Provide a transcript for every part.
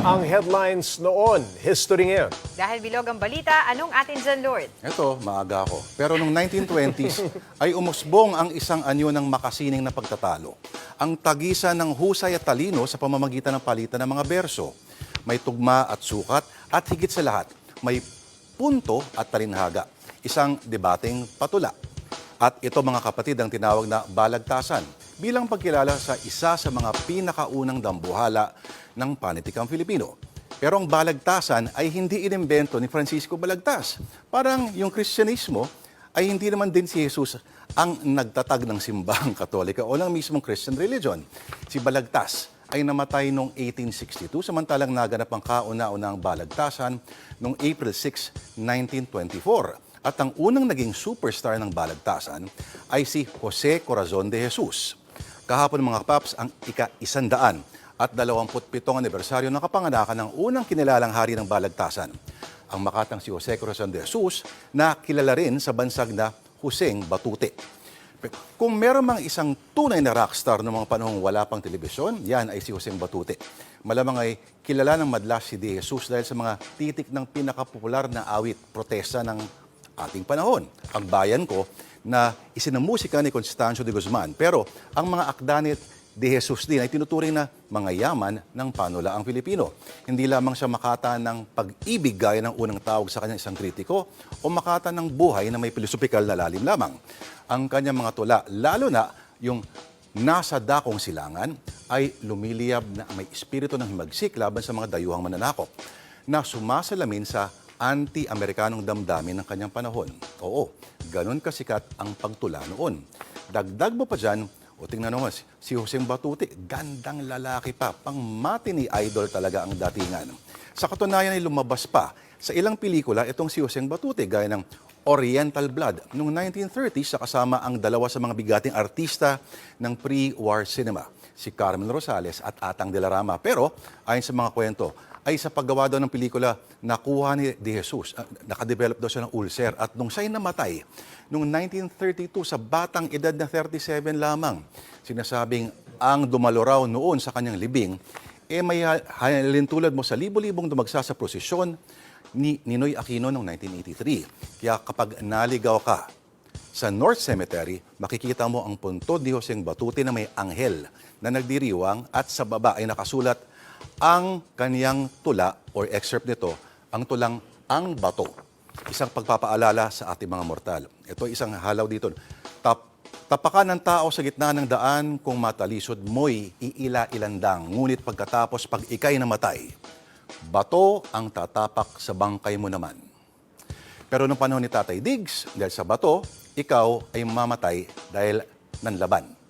Ang headlines noon, history ngayon. Dahil bilog ang balita, anong atin dyan, Lord? Ito, maaga ako. Pero noong 1920s ay umusbong ang isang anyo ng makasining na pagtatalo. Ang tagisa ng husay at talino sa pamamagitan ng palitan ng mga berso. May tugma at sukat at higit sa lahat, may punto at talinhaga. Isang debating patula. At ito mga kapatid ang tinawag na balagtasan bilang pagkilala sa isa sa mga pinakaunang dambuhala ng panitikang Filipino. Pero ang balagtasan ay hindi inimbento ni Francisco Balagtas. Parang yung Kristyanismo ay hindi naman din si Jesus ang nagtatag ng simbahang katolika o ng mismong Christian religion. Si Balagtas ay namatay noong 1862 samantalang naganap ang kauna-unang balagtasan noong April 6, 1924. At ang unang naging superstar ng balagtasan ay si Jose Corazon de Jesus. Kahapon mga paps ang ika-isandaan at 27 anibersaryo ng kapanganakan ng unang kinilalang hari ng balagtasan. Ang makatang si Jose Corazon de Jesus na kilala rin sa bansag na Huseng Batute. Kung meron mang isang tunay na rockstar noong mga panahong wala pang telebisyon, yan ay si Joseng Batute. Malamang ay kilala ng madlas si De Jesus dahil sa mga titik ng pinakapopular na awit, protesta ng ating panahon. Ang bayan ko na isinamusika ni Constancio de Guzman. Pero ang mga akda ni De Jesus din ay tinuturing na mga yaman ng panulaang Pilipino. Hindi lamang siya makata ng pag-ibig gaya ng unang tawag sa kanyang isang kritiko o makata ng buhay na may filosopikal na lalim lamang. Ang kanyang mga tula, lalo na yung nasa dakong silangan, ay lumiliyab na may espiritu ng himagsik laban sa mga dayuhang mananakop na sumasalamin sa anti-Amerikanong damdamin ng kanyang panahon. Oo, ganun kasikat ang pagtula noon. Dagdag mo pa dyan, o tingnan mo, si- Jose Batuti, gandang lalaki pa, pang matini idol talaga ang datingan. Sa katunayan ay lumabas pa sa ilang pelikula itong si Jose Batuti, gaya ng Oriental Blood noong 1930s sa kasama ang dalawa sa mga bigating artista ng pre-war cinema, si Carmen Rosales at Atang de Rama. Pero ayon sa mga kwento, ay sa paggawa daw ng pelikula, nakuha ni De Jesus, ah, nakadevelop daw siya ng ulcer. At nung siya'y namatay, noong 1932, sa batang edad na 37 lamang, sinasabing ang dumalo raw noon sa kanyang libing, eh may ha- halintulad mo sa libo-libong dumagsa sa prosesyon ni Ninoy Aquino noong 1983. Kaya kapag naligaw ka sa North Cemetery, makikita mo ang puntod ni Joseng Batuti na may anghel na nagdiriwang at sa baba ay nakasulat ang kaniyang tula or excerpt nito, ang tulang Ang Bato. Isang pagpapaalala sa ating mga mortal. Ito isang halaw dito. Tap, tapakan ng tao sa gitna ng daan kung matalisod mo'y iila-ilandang. Ngunit pagkatapos pag ikay namatay, bato ang tatapak sa bangkay mo naman. Pero nung panahon ni Tatay Diggs, dahil sa bato, ikaw ay mamatay dahil nanlaban.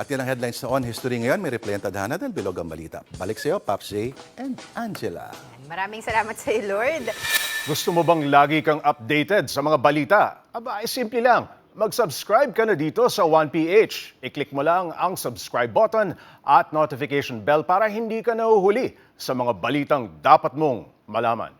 At yan ang headlines na on history ngayon. May replay ang tadhana dahil bilog ang balita. Balik sa iyo, Pops J and Angela. Maraming salamat sa iyo, Lord. Gusto mo bang lagi kang updated sa mga balita? Aba, ay simple lang. Mag-subscribe ka na dito sa 1PH. I-click mo lang ang subscribe button at notification bell para hindi ka nahuhuli sa mga balitang dapat mong malaman.